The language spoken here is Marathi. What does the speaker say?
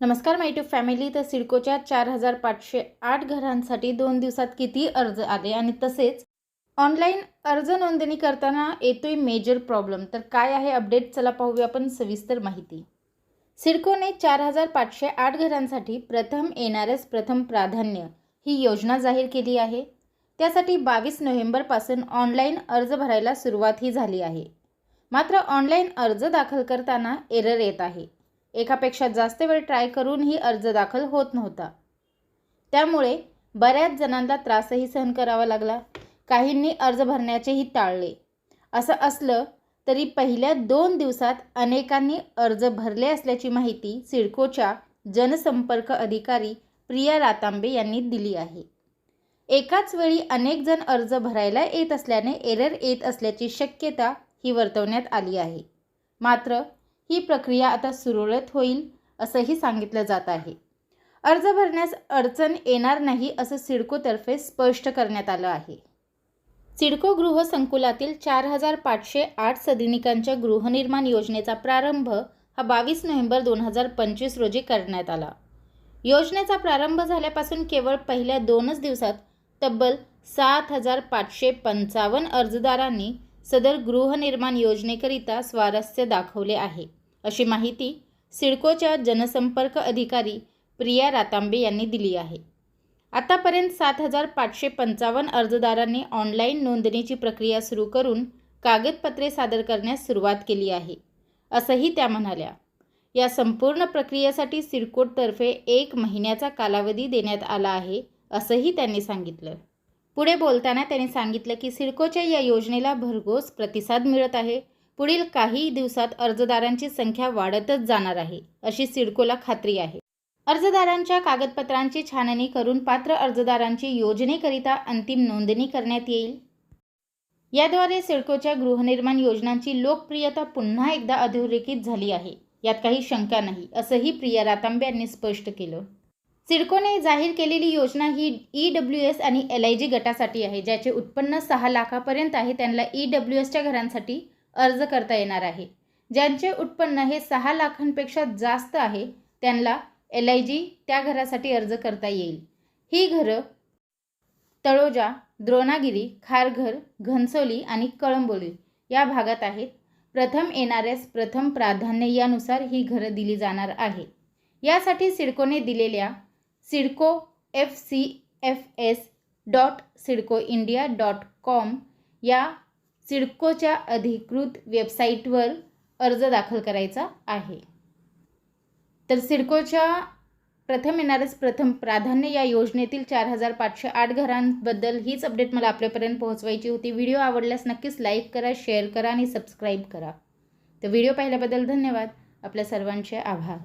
नमस्कार माय टू फॅमिली. तर सिडकोच्या चार हजार पाचशे आठ घरांसाठी दोन दिवसात किती अर्ज आले आणि तसेच ऑनलाईन अर्ज नोंदणी करताना येतोय मेजर प्रॉब्लेम तर काय आहे अपडेट चला पाहूया आपण सविस्तर माहिती. सिडकोने चार हजार पाचशे आठ घरांसाठी प्रथम येणारच प्रथम प्राधान्य ही योजना जाहीर केली आहे. त्यासाठी बावीस नोव्हेंबरपासून ऑनलाईन अर्ज भरायला सुरुवातही झाली आहे. मात्र ऑनलाईन अर्ज दाखल करताना एरर येत आहे. एकापेक्षा जास्त वेळ ट्राय करूनही अर्ज दाखल होत नव्हता. त्यामुळे बऱ्याच जणांना त्रासही सहन करावा लागला. काहींनी अर्ज भरण्याचेही टाळले. असं असलं तरी पहिल्या दोन दिवसात अनेकांनी अर्ज भरले असल्याची माहिती सिडकोच्या जनसंपर्क अधिकारी प्रिया रातांबे यांनी दिली आहे. एकाच वेळी अनेक जण अर्ज भरायला येत असल्याने एरर येत असल्याची शक्यता ही वर्तवण्यात आली आहे. मात्र ही प्रक्रिया आता सुरळीत होईल असंही सांगितलं जात आहे. अर्ज भरण्यास अडचण येणार नाही असं सिडकोतर्फे स्पष्ट करण्यात आलं आहे. सिडको गृहसंकुलातील चार हजार पाचशे आठ सदनिकांच्या गृहनिर्माण योजनेचा प्रारंभ हा बावीस नोव्हेंबर दोन हजार पंचवीस रोजी करण्यात आला. योजनेचा प्रारंभ झाल्यापासून केवळ पहिल्या दोनच दिवसात तब्बल सात हजार पाचशे पंचावन्न अर्जदारांनी सदर गृहनिर्माण योजनेकरिता स्वारस्य दाखवले आहे. अशी माहिती सिडकोच्या जनसंपर्क अधिकारी प्रिया रातांबे यांनी दिली आहे. आतापर्यंत सात हजार पाचशे पंचावन्न अर्जदारांनी ऑनलाईन नोंदणीची प्रक्रिया सुरू करून कागदपत्रे सादर करण्यास सुरुवात केली आहे असंही त्या म्हणाल्या. या संपूर्ण प्रक्रियेसाठी सिडकोटतर्फे एक महिन्याचा कालावधी देण्यात आला आहे असंही त्यांनी सांगितलं. पुढे बोलताना त्यांनी सांगितलं की सिडकोच्या या योजनेला भरघोस प्रतिसाद मिळत आहे. पुढील काही दिवसात अर्जदारांची संख्या वाढतच जाणार आहे अशी सिडकोला खात्री आहे. अर्जदारांच्या कागदपत्रांची छाननी करून पात्र अर्जदारांची योजनेकरिता अंतिम नोंदणी करण्यात येईल. याद्वारे सिडकोच्या गृहनिर्माण योजनांची लोकप्रियता पुन्हा एकदा अधोरेखित झाली आहे. यात काही शंका नाही असंही प्रिया रातांबे यांनी स्पष्ट केलं. सिडकोने जाहीर केलेली योजना ही ई डब्ल्यू एस आणि एल आय जी गटासाठी आहे ज्याचे उत्पन्न सहा लाखापर्यंत आहे. त्यांना ई डब्ल्यू एसच्या घरांसाठी अर्ज करता येणार आहे. ज्यांचे उत्पन्न हे सहा लाखांपेक्षा जास्त आहे त्यांना एल आय जी त्या घरासाठी अर्ज करता येईल. ही घरं तळोजा द्रोणागिरी खारघर घनसोली आणि कळंबोली या भागात आहेत. प्रथम येणाऱ्यास प्रथम प्राधान्य यानुसार ही घरं दिली जाणार आहे. यासाठी सिडकोने दिलेल्या CIDCO F C F S dot CIDCO India dot com या सिडकोच्या अधिकृत वेबसाईटवर अर्ज दाखल करायचा आहे. तर सिडकोच्या प्रथम येणारच प्रथम प्राधान्य या योजनेतील चार हजार पाचशे आठ घरांबद्दल हीच अपडेट मला आपल्यापर्यंत पोहोचवायची होती. व्हिडिओ आवडल्यास नक्कीच लाईक करा शेअर करा आणि सबस्क्राईब करा. तर व्हिडिओ पाहिल्याबद्दल धन्यवाद. आपल्या सर्वांचे आभार.